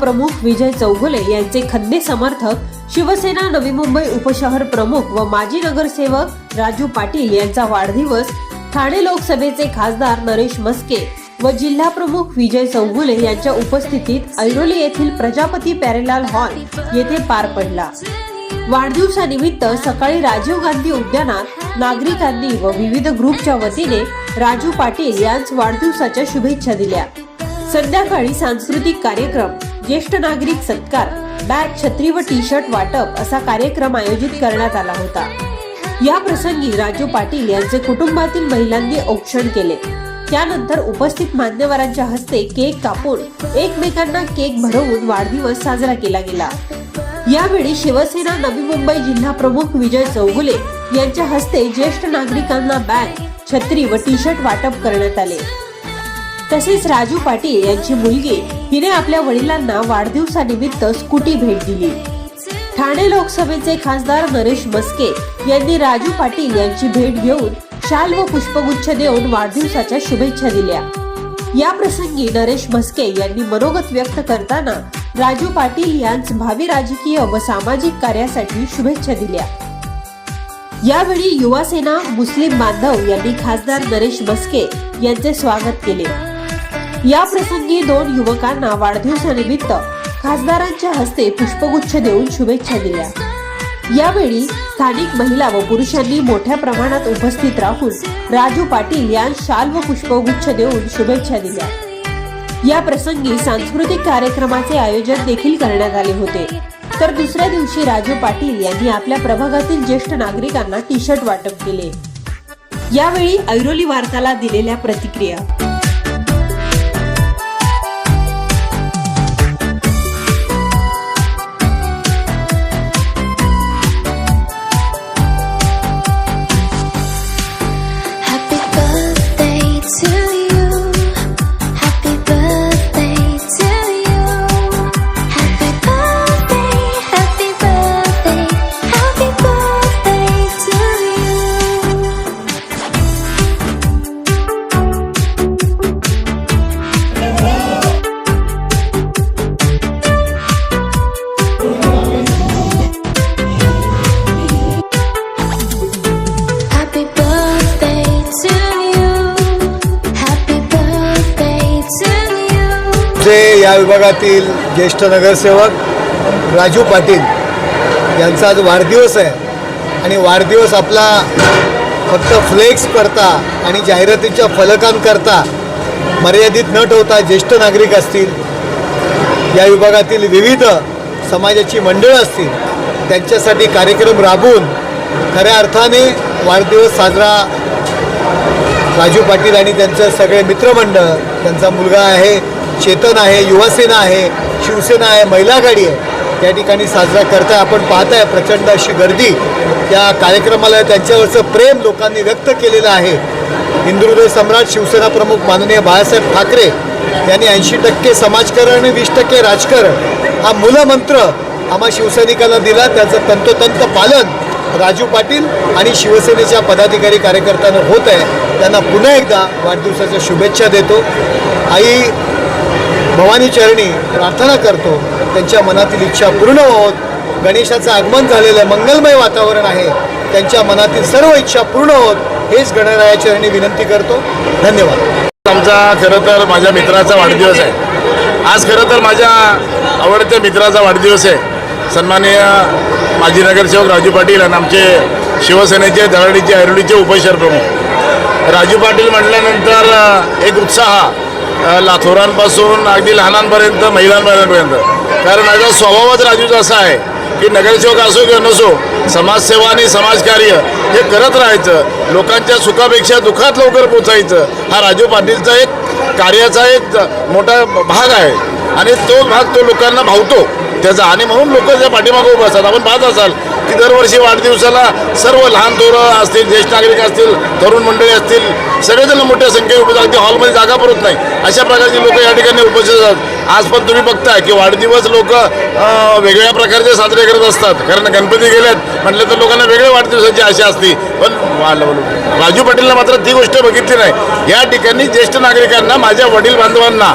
प्रमुख विजय चौगुले यांचे खंदे समर्थक शिवसेना नवी मुंबई उपशहर प्रमुख व माजी नगरसेवक राजू पाटील यांचा वाढदिवस ठाणे लोकसभेचे खासदार नरेश मस्के व जिल्हा प्रमुख विजय चौगुले यांच्या उपस्थितीत ऐरोली येथील प्रजापती पॅरेलाल हॉल येथे पार पडला. वाढदिवसानिमित्त सकाळी राजीव गांधी उद्यानात नागरिकांनी व विविध ग्रुपच्या वतीने राजू पाटील यांस वाढदिवसाच्या शुभेच्छा दिल्या. संध्याकाळी सांस्कृतिक कार्यक्रम ज्येष्ठ नागरिक सत्कार बॅग छत्री व टी शर्ट वाटप असा कार्यक्रम आयोजित करण्यात आला होता. या प्रसंगी राजू पाटील यांचे कुटुंबातील महिलांनी औक्षण केले. त्यानंतर उपस्थित मान्यवरांच्या हस्ते केक कापून एकमेकांना केक भरवून वाढदिवस साजरा केला गेला. यावेळी शिवसेना नवी मुंबई जिल्हा प्रमुख विजय चौगुले यांच्या हस्ते ज्येष्ठ नागरिकांना बॅग छत्री व टी शर्ट वाटप करण्यात आले. तसेच राजू पाटील यांची मुलगी हिने आपल्या वडिलांना वाढदिवसानिमित्त स्कूटी भेट दिली. ठाणे लोकसभेचे खासदार नरेश मस्के यांनी राजू पाटील यांची भेट घेऊन शाल व पुष्पगुच्छ देऊन वाढदिवसाच्या शुभेच्छा दिल्या. या प्रसंगी नरेश म्हस्के यांनी मनोगत व्यक्त करताना राजू पाटील यांस भावी राजकीय व सामाजिक कार्यासाठी शुभेच्छा दिल्या. यावेळी युवा सेना मुस्लिम बांधव यांनी खासदार नरेश मस्के यांचे स्वागत केले. या प्रसंगी दोन युवकांना वाढदिवसानिमित्त खासदारांच्या हस्ते पुष्पगुच्छ देऊन शुभेच्छा दिल्या. यावेळी स्थानिक महिला व पुरुषांनी मोठ्या प्रमाणात उपस्थित राहून राजू पाटील यांना शाल व पुष्पगुच्छ देऊन शुभेच्छा दिल्या. या प्रसंगी सांस्कृतिक कार्यक्रमाचे आयोजन देखील करण्यात आले होते. तर दुसऱ्या दिवशी राजू पाटील यांनी आपल्या प्रभागातील ज्येष्ठ नागरिकांना टी शर्ट वाटप केले. यावेळी ऐरोली वार्ताला दिलेल्या प्रतिक्रिया. या विभागातील ज्येष्ठ नगरसेवक राजू पाटील यांचा आज वाढदिवस आहे. आणि वाढदिवस आपला फक्त फ्लेक्स करता आणि जाहिरातीच्या फलकांकरता मर्यादित न ठेवता ज्येष्ठ नागरिक असतील या विभागातील विविध समाजाची मंडळं असतील त्यांच्यासाठी कार्यक्रम राबवून खऱ्या अर्थाने वाढदिवस साजरा राजू पाटील आणि त्यांचं सगळे मित्रमंडळ त्यांचा मुलगा आहे चेतन आहे युवासेना आहे शिवसेना आहे महिला आघाडी आहे त्या ठिकाणी साजरा करताय. आपण पाहताय प्रचंड अशी गर्दी त्या कार्यक्रमाला त्यांच्यावरचं प्रेम लोकांनी व्यक्त केलेलं आहे. हिंदुहृदय सम्राट शिवसेना प्रमुख माननीय बाळासाहेब ठाकरे यांनी ऐंशी टक्के समाजकारण आणि वीस टक्के राजकारण हा मूलमंत्र आम्हा शिवसैनिकांना दिला. त्याचं तंतोतंत पालन राजू पाटील आणि शिवसेनेच्या पदाधिकारी कार्यकर्त्यांना होत आहे. त्यांना पुन्हा एकदा वाढदिवसाच्या शुभेच्छा देतो. आई भवानी चरणी प्रार्थना करतो. त्यांच्या मनातील इच्छा पूर्ण होत. गणेशाचं आगमन झालेलं मंगलमय वातावरण आहे. त्यांच्या मनातील सर्व इच्छा पूर्ण होत. हेच गणराया चरणी विनंती करतो. धन्यवाद. आमचा खरं तर माझ्या मित्राचा वाढदिवस आहे. आज खरं तर माझ्या आवडत्या मित्राचा वाढदिवस आहे. सन्माननीय माजी नगरसेवक राजू पाटील आणि आमचे शिवसेनेचे दराडीचे ऐरोलीचे उपशहर प्रमुख. राजू पाटील म्हटल्यानंतर एक उत्साह लाथोरांपासून अगदी लहानांपर्यंत महिलांपर्यंत. कारण माझा स्वभावच राजूचा असा आहे की नगरसेवक असो किंवा नसो समाजसेवा आणि समाजकार्य हे करत राहायचं. लोकांच्या सुखापेक्षा दुःखात लवकर पोचायचं. हा राजू पाटीलचा एक कार्याचा एक मोठा भाग आहे. आणि तो भाग तो लोकांना भावतो. त्याचा आणि म्हणून लोक त्या पाठीमागं उभं असतात. आपण पाहत असाल की दरवर्षी वाढदिवसाला सर्व लहान थोरं असतील ज्येष्ठ नागरिक असतील तरुण मंडळी असतील सगळेजण मोठ्या संख्येने उपस्थित अगदी हॉलमध्ये जागा पुरत नाही. अशा प्रकारची लोक या ठिकाणी उपस्थित असतात. आज पण तुम्ही बघताय की वाढदिवस लोक वेगळ्या प्रकारचे साजरे करत असतात. कारण गणपती गेलेत म्हटलं तर लोकांना वेगळ्या वाढदिवसाची आशा असते. पण राजू पाटीलला मात्र ती गोष्ट बघितली नाही. या ठिकाणी ज्येष्ठ नागरिकांना माझ्या वडील बांधवांना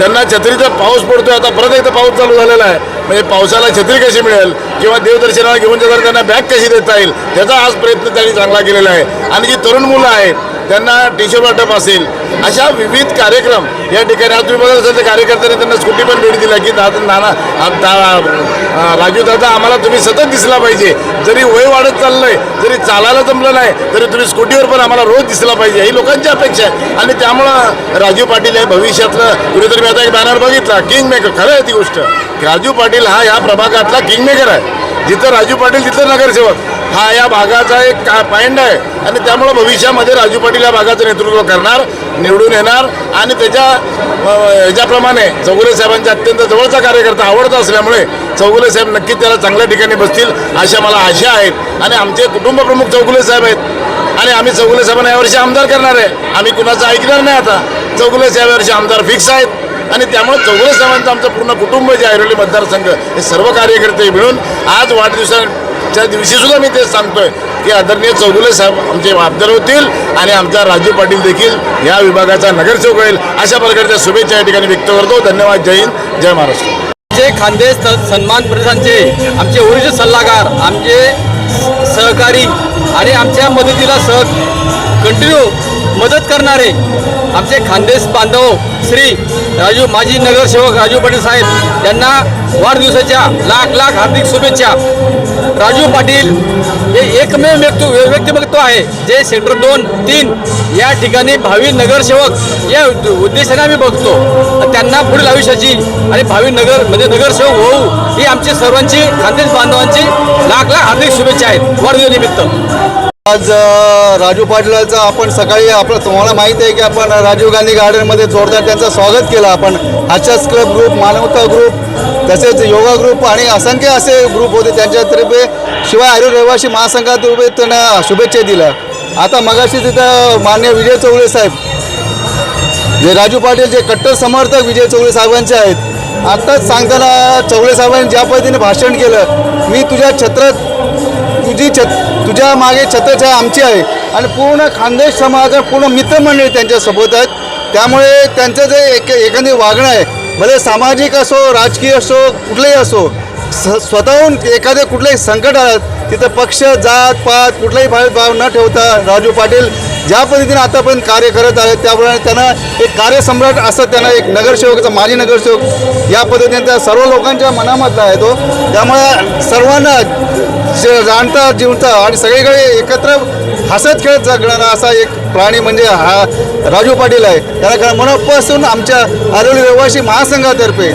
त्यांना छत्रीचा पाऊस पडतोय आता परत एकदा पाऊस चालू झालेला आहे. म्हणजे पावसाला छत्री कशी मिळेल किंवा देवदर्शनाला घेऊन जाताना त्यांना बॅग कशी देता येईल त्याचा आज प्रयत्न त्यांनी चांगला केलेला आहे. आणि जी तरुण मुलं आहेत त्यांना टी शर्ट वाटप असेल अशा विविध कार्यक्रम या ठिकाणी आज तुम्ही बघत असेल तर कार्यकर्त्यांनी त्यांना स्कूटी पण भेट दिला की दादा नाना दा- राजू दादा आम्हाला तुम्ही सतत दिसला पाहिजे. जरी वय वाढत चाललंय जरी चालायला जमलं नाही तरी तुम्ही स्कूटीवर पण आम्हाला रोज दिसला पाहिजे. ही लोकांची अपेक्षा आहे. आणि त्यामुळं राजू पाटील हे भविष्यातलं कुठेतरी मी आता एक बॅनर बघितला किंग मेकर खरं आहे ती गोष्ट. राजू पाटील हा या प्रभागातला किंग मेकर आहे. जिथं राजू पाटील तिथं नगरसेवक. हा या भागाचा एक का पॉईंट आहे. आणि त्यामुळं भविष्यामध्ये राजू पाटील या भागाचं नेतृत्व करणार निवडून येणार आणि त्याच्या ह्याच्याप्रमाणे चौगुले साहेबांच्या अत्यंत जवळचा कार्यकर्ता आवडता असल्यामुळे चौगुले साहेब नक्कीच त्याला चांगल्या ठिकाणी बसतील अशा मला आशा आहेत. आणि आमचे कुटुंब प्रमुख चौगुले साहेब आहेत. आणि आम्ही चौगुले साहेबांना यावर्षी आमदार करणार आहे. आम्ही कुणाचं ऐकणार नाही आता. चौगुले साहेब यावर्षी आमदार फिक्स आहेत. आणि त्यामुळे चौगुले साहेबांचं आमचं पूर्ण कुटुंब जे ऐरोली मतदारसंघ हे सर्व कार्यकर्ते मिळून आज आजच्या दिवशी सुद्धा मी तेच सांगतोय की आदरणीय चौगुले साहेब आमचे आमदार होतील आणि आमचा राजू पाटील देखील या विभागाचा नगरसेवक होईल. अशा प्रकारच्या शुभेच्छा या ठिकाणी व्यक्त करतो. धन्यवाद. जय हिंद. जय महाराष्ट्र. आमचे खानदेश स- सन्मान परिषदांचे आमचे ओरिजिनल सल्लागार आमचे सहकारी आणि आमच्या मदतीला सह कंटिन्यू मदत करणारे आमचे खानदेश बांधव श्री राजू माजी नगरसेवक राजू पाटील साहेब यांना वाढदिवसाच्या लाख लाख हार्दिक शुभेच्छा. राजू पाटील हे एकमेव व्यक्ती व्यक्तिमत्व आहे. जे सेक्टर दोन तीन या ठिकाणी भावी नगरसेवक या उद्देशाने आम्ही बघतो. त्यांना पुढील आयुष्याची आणि भावी नगर म्हणजे नगरसेवक होऊ ही आमची सर्वांची खानदेश बांधवांची लाख लाख हार्दिक शुभेच्छा आहेत. वाढदिवसानिमित्त. आज राजू पाटलाचं आपण सकाळी आपलं तुम्हाला माहिती आहे की आपण राजीव गांधी गार्डनमध्ये जोरदार त्यांचं स्वागत केलं. आपण हाच्याच क्लब ग्रुप मानवता ग्रुप तसेच योगा ग्रुप आणि असंख्य असे ग्रुप होते. त्यांच्यातर्फे शिवाय आयुर् रहिवासी महासंघातर्फे त्यांना शुभेच्छा दिल्या. आता मगाशी तिथं मान्य विजय चौगुले साहेब जे राजू पाटील जे कट्टर समर्थक विजय चौगुले साहेबांचे आहेत आत्ताच सांगताना चौगुले साहेबांनी ज्या पद्धतीने भाषण केलं मी तुझ्या छत्रात तुझी छत तुझ्या मागे छत्रछाया आमची आहे. आणि पूर्ण खानदेश समाज पूर्ण मित्रमंडळी त्यांच्यासोबत आहेत. त्यामुळे त्यांचं जे एक एखादी वागणं आहे भले सामाजिक असो राजकीय असो कुठलंही असो स स्वतःहून एखादे कुठलेही संकट आलं तिथं पक्ष जात पात कुठलाही भाव न ठेवता राजू पाटील ज्या पद्धतीने आतापर्यंत कार्य करत आहेत त्याप्रमाणे त्यांना एक कार्यसम्राट असं त्यांना एक नगरसेवकाचा माजी नगरसेवक या पद्धतीने त्या सर्व लोकांच्या मनामधला आहे तो. त्यामुळे सर्वांना जाणता जिवता आणि सगळीकडे एकत्र हसत खेळत जगणारा असा एक प्राणी म्हणजे हा राजू पाटील आहे. त्याला खरं मनापासून आमच्या आरोग्य रहिवासी महासंघातर्फे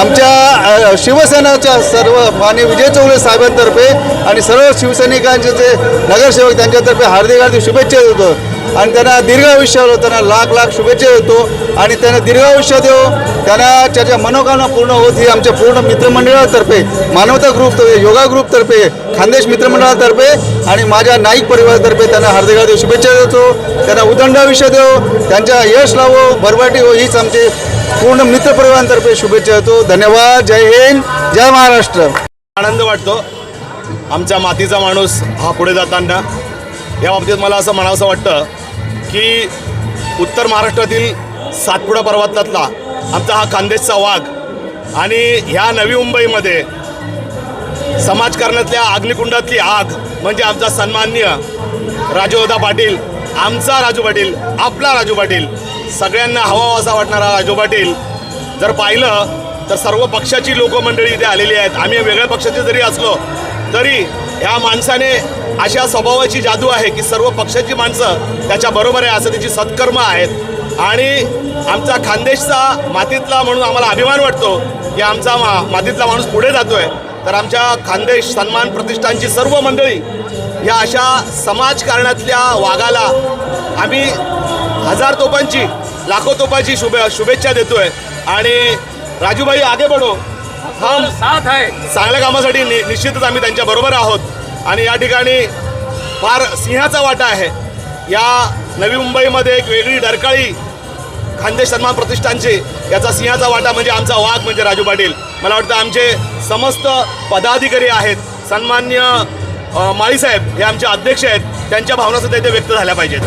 आमच्या शिवसेनाच्या सर्व मान्य विजय चौधरी साहेबांतर्फे आणि सर्व शिवसैनिकांचे जे नगरसेवक त्यांच्यातर्फे हार्दिक हार्दिक शुभेच्छा देतो. आणि त्यांना दीर्घ आयुष्य त्यांना लाख लाख शुभेच्छा देतो. आणि त्यांना दीर्घ आयुष्य देव त्यांना त्याच्या मनोकामना पूर्ण होत ही आमच्या पूर्ण मित्रमंडळातर्फे मानवता ग्रुप योगा ग्रुपतर्फे खानदेश मित्रमंडळातर्फे आणि माझ्या नाईक परिवारातर्फे त्यांना हार्दिक हार्दिक शुभेच्छा देतो. त्यांना उदंड आयुष्य देव त्यांच्या यश लावो भरभाटी हो हीच आमची पूर्ण मित्रपरिवारांतर्फे शुभेच्छा देतो. धन्यवाद. जय हिंद. जय महाराष्ट्र. आनंद वाटतो. आमच्या मातीचा माणूस हा पुढे जाताना. या बाबतीत मला असं म्हणावंसं वाटतं की उत्तर महाराष्ट्रातील सातपुडा पर्वतातला आमचा हा खानदेशचा वाघ आणि ह्या नवी मुंबईमध्ये समाजकारणातल्या अग्निकुंडातली आग म्हणजे आमचा सन्माननीय राजूदा पाटील आमचा राजू पाटील आपला राजू पाटील सगळ्यांना हवा असा वाटणारा राजू पाटील जर पाहिलं तर सर्व पक्षाची लोकमंडळी इथे आलेली आहेत. आम्ही वेगळ्या पक्षाचे जरी असलो तरी ह्या माणसाने अशा स्वभावाची जादू आहे की सर्व पक्षाची माणसं त्याच्या बरोबर आहे असं त्याची सत्कर्म आहेत. आणि आमचा खानदेशचा मातीतला म्हणून आम्हाला अभिमान वाटतो की आमचा मा मातीतला माणूस पुढे जातोय. तर आमच्या खानदेश सन्मान प्रतिष्ठानची सर्व मंडळी या अशा समाजकारणातल्या वाघाला आम्ही हजार तोपांची लाखो तोपांची शुभे शुभेच्छा देतोय. आणि राजूभाई आगे बढो. हम साथ आहे. चांगल्या कामासाठी नि निश्चितच आम्ही त्यांच्या बरोबर आहोत. आणि या ठिकाणी फार सिंहाचा वाटा आहे. या नवी मुंबईमध्ये एक वेगळी डरकाळी खानदेश सन्मान प्रतिष्ठानची याचा सिंहाचा वाटा म्हणजे आमचा वाघ म्हणजे राजू पाटील. मला वाटतं आमचे समस्त पदाधिकारी आहेत. सन्मान्य माळीसाहेब हे आमचे अध्यक्ष आहेत. त्यांच्या भावना सुद्धा इथे व्यक्त झाल्या पाहिजेत.